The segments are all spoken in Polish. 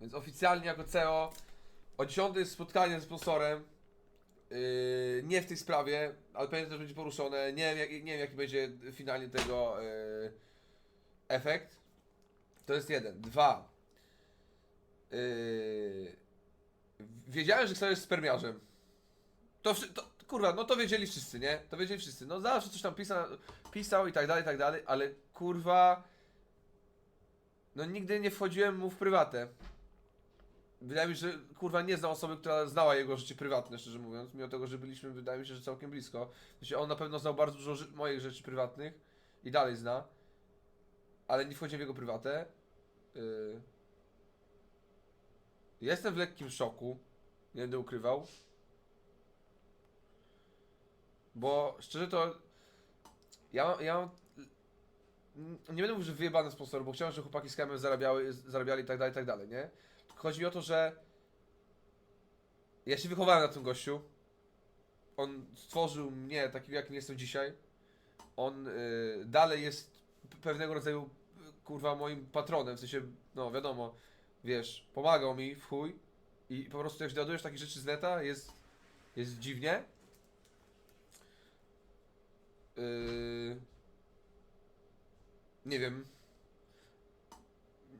Więc oficjalnie jako CEO o 10 jest spotkanie z sponsorem. Yy, nie w tej sprawie, ale pewnie też będzie poruszone. Nie wiem, jak, nie wiem jaki będzie finalnie tego yy, efekt. To jest jeden. Dwa. Yy, wiedziałem, że Kseo jest spermiarzem. To, to kurwa, no to wiedzieli wszyscy, nie? To wiedzieli wszyscy. No zawsze coś tam pisał, pisał i tak dalej, i tak dalej, ale kurwa. No nigdy nie wchodziłem mu w prywatę. Wydaje mi się, że kurwa nie znam osoby, która znała jego życie prywatne, szczerze mówiąc, mimo tego, że byliśmy, wydaje mi się, że całkiem blisko. Sensie on na pewno znał bardzo dużo ży- moich rzeczy prywatnych i dalej zna, ale nie wchodziłem w jego prywatę. Yy... Jestem w lekkim szoku, nie będę ukrywał. Bo szczerze to ja, ja mam nie będę mówił, że wyjebane sponsor, bo chciałem, że chłopaki z KMF zarabiały, zarabiali i tak dalej, i tak dalej, nie? Chodzi mi o to, że ja się wychowałem na tym gościu. On stworzył mnie takim, jakim jestem dzisiaj. On y, dalej jest pewnego rodzaju, kurwa, moim patronem, w sensie, no wiadomo, wiesz, pomagał mi w chuj i po prostu jak dowiadujesz takich rzeczy z neta, jest, jest dziwnie. Yy... Nie wiem.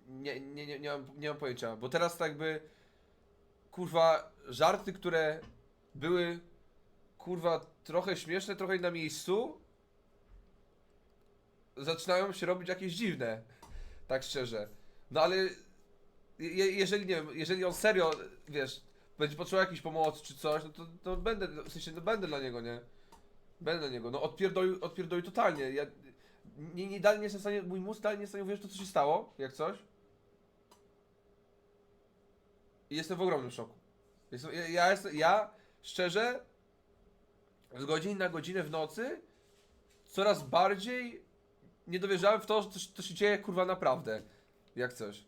Nie, nie, nie, nie, mam, nie mam pojęcia, bo teraz tak jakby kurwa żarty, które były kurwa trochę śmieszne, trochę na miejscu zaczynają się robić jakieś dziwne. Tak szczerze. No ale je, jeżeli nie wiem, jeżeli on serio, wiesz, będzie potrzebował jakiejś pomocy czy coś, no to, to będę, w sensie, no będę dla niego, nie? Będę dla niego. No odpierdolił, odpierdolił totalnie. Ja nie, nie, dalej nie jestem w stanie, mój mózg dalej nie jest w stanie uwierzyć to, co się stało, jak coś. Jestem w ogromnym szoku. Jestem, ja, ja, jestem, ja szczerze z godziny na godzinę w nocy coraz bardziej nie dowierzałem w to, że to, to się dzieje kurwa naprawdę. Jak coś.